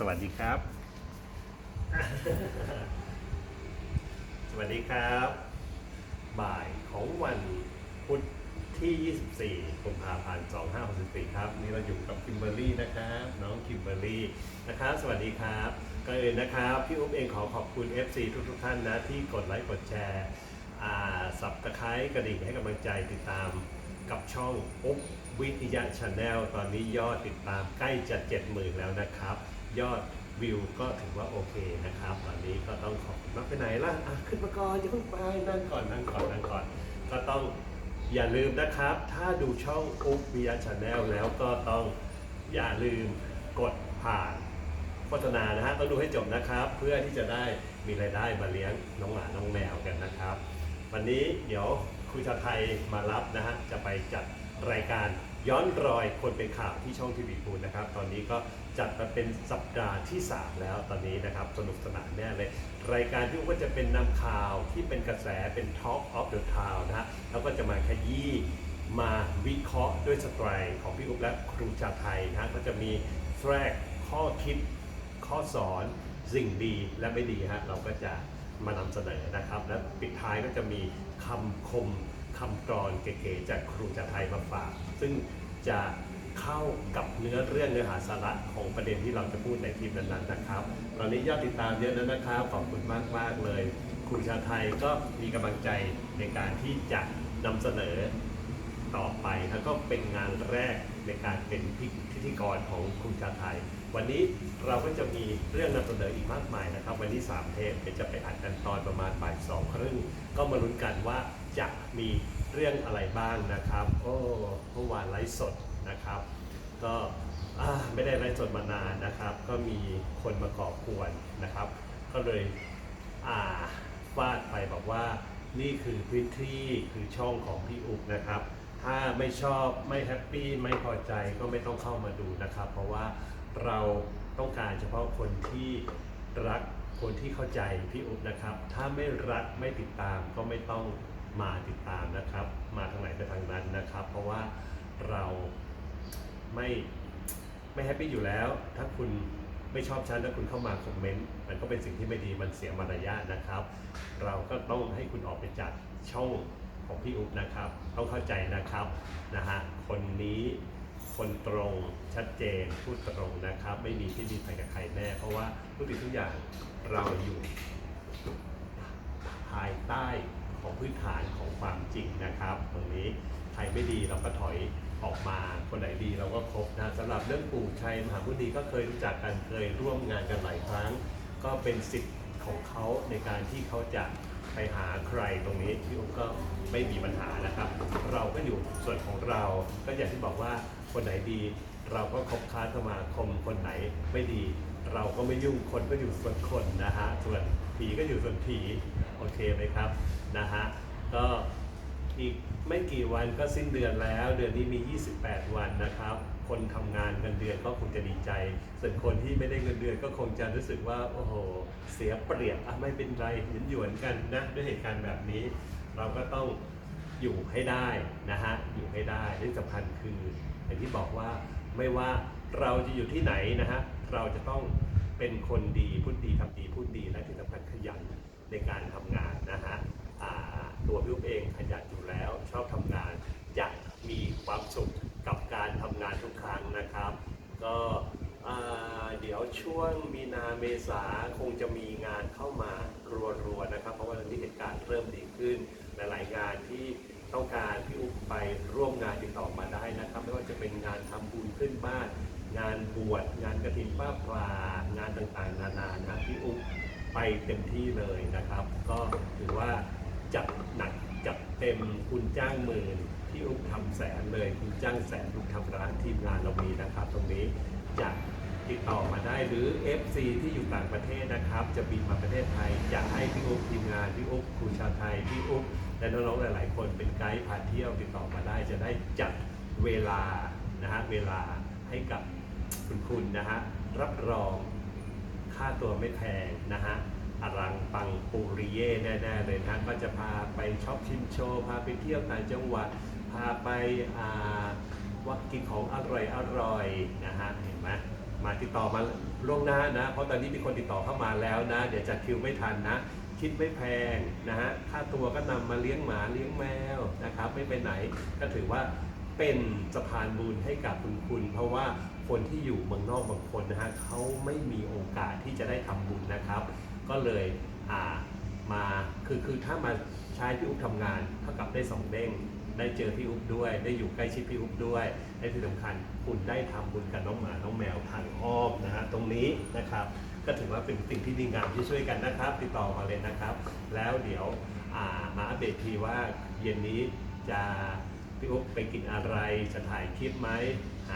สวัสดีครับ สวัสดีครับ บ่ายของวันพุธที่ 24กุมภาพันธ์2564ครับ นี่เราอยู่กับคิมเบอร์รี่นะครับ น้องคิมเบอร์รี่นะครับ สวัสดีครับก่อนอื่นนะครับ พี่อุ๊บเองขอขอบคุณ FC ทุกๆท่านนะ ที่กดไลค์กดแชร์อ่าสับตะไคร้กระดิ่งให้กำลังใจติดตามกับช่องอุ๊บวิทยาชาแนลตอนนี้ยอดติดตามใกล้จะ 70,000 แล้วนะครับ ยอดวิวก็ถือว่าโอเคนะครับ ตอนนี้ก็ต้องขอบมากไปไหนล่ะอะขึ้นมาก่อนอย่าเพิ่งไปนั่งก่อนนั่งก่อนนั่งก่อน ก็ต้องอย่าลืมนะครับ ถ้าดูช่องอุ๊บวิยาชาแนลแล้วก็ต้องอย่าลืมกดผ่านโฆษณานะฮะต้องดูให้จบนะครับ เพื่อที่จะได้มีรายได้มาเลี้ยงน้องหมาน้องแมวกันนะครับ วันนี้เดี๋ยวครูชาไทยมารับนะฮะจะไปจัด รายการย้อนรอยคนเป็นข่าวที่ช่องทีวีพูนนะครับ ตอนนี้ก็จัดมาเป็นสัปดาห์ที่ 3 แล้วตอนนี้นะครับ สนุกสนานแน่เลย รายการที่ก็จะเป็นนำข่าวที่เป็นกระแสเป็น Talk of the Town นะฮะแล้วก็จะมาขยี้มาวิเคราะห์ด้วยสไตล์ของพี่อุ๊บและครูชาไทยนะฮะก็จะมีแทรกข้อคิด ข้อสอนสิ่งดีและไม่ดีฮะเราก็จะมานำเสนอนะครับ และปิดท้ายก็จะมีคำคม คำกรอนเก๋ๆจากครูชาไทยมาฝาก ซึ่งจะเข้ากับเนื้อเรื่องเนื้อหาสาระของประเด็นที่เราจะพูดในทีมนั้นๆนะครับ ตอนนี้ยอดติดตามเยอะแล้วนะครับ ขอบคุณมากๆเลย ครูชาไทยก็มีกำลังใจในการที่จะนำเสนอต่อไป แล้วก็เป็นงานแรกในการเป็นพิธีกรของครูชาไทย วันนี้เราก็จะมีเรื่องนำเสนออีกมากมายนะครับ วันนี้ 3 เทปเดี๋ยวจะไปอัดกันตอนประมาณบ่ายสองครึ่งก็มาลุ้นกันว่า จะมีเรื่องอะไรบ้างนะครับ โอ้เมื่อวานไลฟ์สดนะครับ ก็ไม่ได้ไลฟ์สดมานานนะครับ ก็มีคนมาก่อกวนนะครับ ก็เลยอ่าฟาดไปบอกว่านี่คือพื้นที่คือช่องของพี่อุ๊บนะครับ ถ้าไม่ชอบไม่แฮปปี้ไม่พอใจก็ไม่ต้องเข้ามาดูนะครับ เพราะว่าเราต้องการเฉพาะคนที่รักคนที่เข้าใจพี่อุ๊บนะครับ ถ้าไม่รักไม่ติดตามก็ไม่ต้อง มาติดตามนะครับ มาทางไหนไปทางนั้นนะครับ เพราะว่าเราไม่ไม่แฮปปี้อยู่แล้ว ถ้าคุณไม่ชอบฉันแล้วคุณเข้ามาคอมเมนต์มันก็เป็นสิ่งที่ไม่ดีมันเสียมารยาทนะครับ เราก็ต้องให้คุณออกไปจากช่องของพี่อุ๊บนะครับ ต้องเข้าใจนะครับนะฮะคนนี้คนตรงชัดเจนพูดตรงนะครับ ไม่มีที่ดีใครกับใครแน่เพราะว่าทุกสิ่งทุกอย่างเราอยู่ ภายใต้ ของพื้นฐานของความจริงนะครับตรงนี้ใครไม่ดีเราก็ถอยออกมาคนไหนดีเราก็ครบนะสำหรับเรื่องปู่ชัยมหาพุทธีก็เคยรู้จักกันเคยร่วมงานกันหลายครั้ง ก็เป็นสิทธิ์ของเขาในการที่เขาจะ ไปหาใครตรงนี้พี่อุ้มก็ไม่มีปัญหานะครับ เราก็อยู่ส่วนของเรา ก็อย่างที่บอกว่าคนไหนดี เราก็คบค้าสมาคมคนไหนไม่ดี เราก็ไม่ยุ่งคนก็อยู่ส่วนคนนะฮะส่วนผีก็อยู่ส่วนผีโอเคไหมครับนะฮะก็ อีกไม่กี่วันก็สิ้นเดือนแล้ว เดือนนี้มี 28 วันนะครับ คนทำงานเงินเดือนก็คงจะดีใจ ส่วนคนที่ไม่ได้เงินเดือนก็คงจะรู้สึกว่า โอ้โห เสียเปรียบอะไม่เป็นไรหยุนหยวนกันนะด้วยเหตุการณ์แบบนี้ เราก็ต้องอยู่ให้ได้นะฮะ อยู่ให้ได้ที่สำคัญคือ อย่างที่บอกว่าไม่ว่าเราจะอยู่ที่ไหนนะฮะ เราจะต้องเป็นคนดีพูดดีทำดีพูดดีและที่สำคัญขยันในการทำงานนะฮะตัวพี่อุ๊บเองขยันอยู่ล้ว ชอบทำงานจะมีความสุขกับการทำงานทุกครั้งนะครับ ก็อ่าเดี๋ย วช่วงมีนาเมษาคงจะมีงานเข้ามารัวๆนะครับ เพราะว่าตอนนี้เหตุการณ์เริ่มดีขึ้นหลายๆงานที่ต้องการพี่อุ๊บไปร่วมงานติดต่อมาได้นะครับ ไม่ว่าจะเป็นงานทำบุญขึ้นบ้าน งานบวชงานกระถิ่นป้าปลางานต่างๆ นานานะพี่อุ๊บไปเต็มที่เลยนะครับ ก็ถือว่าจัดหนักจัดเต็มคุณจ้างหมื่นพี่อุ๊บทำแสนเลยคุณจ้างแสนคุณทำร้านทีมงานเรามีนะครับ ตรงนี้จะ ติดต่อมาได้หรือ FC ที่อยู่ต่างประเทศนะครับ จะบินมาประเทศไทย อยากให้พี่อุ๊บทีมงานพี่อุ๊บครูชาไทยพี่อุ๊บและน้องๆหลาย ๆ คนเป็นไกด์พาเที่ยวติดต่อมาได้จะได้จัดเวลานะฮะเวลาให้กับคุณคุณนะฮะรับรองค่าตัวไม่แพงนะฮะอลังปังปูริเย่แน่ๆเลยนะก็จะพาไปช็อปชิมโชว์พาไปเที่ยวต่างจังหวัดพาไปาว่ากินของอร่อยอร่อยนะฮะเห็นไหม มาติดต่อมาล่วงหน้านะ เพราะตอนนี้มีคนติดต่อเข้ามาแล้วนะ เดี๋ยวจัดคิวไม่ทันนะ คิดไม่แพงนะฮะค่าตัวก็นำมาเลี้ยงหมาเลี้ยงแมวนะครับ ไม่ไปไหนก็ถือว่าเป็นสะพานบุญให้กับคุณคุณ เพราะว่าคนที่อยู่เมืองนอกบางคนนะฮะเขาไม่มีโอกาสที่จะได้ทำบุญนะครับ ก็เลยอ่า มาคือคือถ้ามาใช้พี่อุ๊บทำงานเท่ากับได้สองเด้งได้เจอพี่อุ๊บด้วย ได้อยู่ใกล้ชิดพี่อุ๊บด้วยและที่สำคัญคุณได้ทำบุญกับน้องหมาน้องแมวทางอ้อมนะฮะตรงนี้นะครับ ก็ถือว่าเป็นสิ่งที่ดีงามที่ช่วยกันนะครับ ติดต่อมาเลยนะครับ แล้วเดี๋ยวามาอัปเดตทีว่าเย็นนี้จะพี่อุ๊บไปกินอะไรจะถ่ายคลิปไหม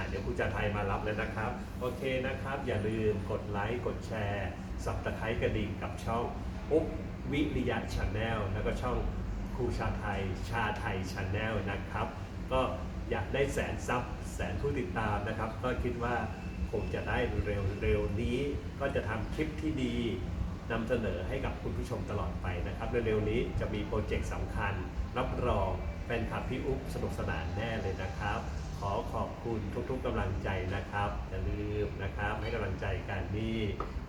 เดี๋ยวคุณจะไทยมารับเลยนะครับ โอเคนะครับ อย่าลืมกดไลค์กดแชร์สับตะไคร้กระดิ่งกับช่องอุ๊บ วิริยะชาแนลแล้วก็ช่องครูชาไทยชาไทยชาแนลนะครับ ก็อยากได้แสนซับแสนผู้ติดตามนะครับ ก็คิดว่าคงจะได้เร็วเร็วๆนี้ก็จะทำคลิปที่ดีนำเสนอให้กับคุณผู้ชมตลอดไปนะครับเร็วๆนี้จะมีโปรเจกต์สำคัญ รับรองแฟนคลับพี่อุ๊บสนุกสนานแน่เลยนะครับ ขอขอบคุณทุกๆกำลังใจนะครับอย่าลืมนะครับให้กำลังใจกันนี่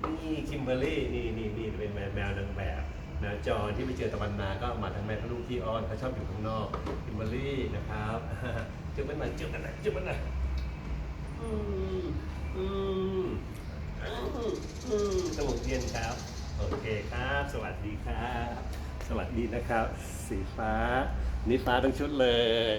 นี่คิมเบอร์รี่นี่นี่นี่เป็นแมวแมวนางแบบ นะจอที่ไปเจอตะวันนาก็มาทั้งแม่ทั้งลูกที่อ้อนเขาชอบอยู่ข้างนอกคิมเบอรี่นะครับจุ๊บมันหน่อยจุ๊บมันหน่อยจุ๊บมันหน่อยอืมอืมอืมสมุนเย็นครับ โอเคครับ สวัสดีครับ สวัสดีนะครับ สีฟ้า นี่ฟ้าทั้งชุดเลย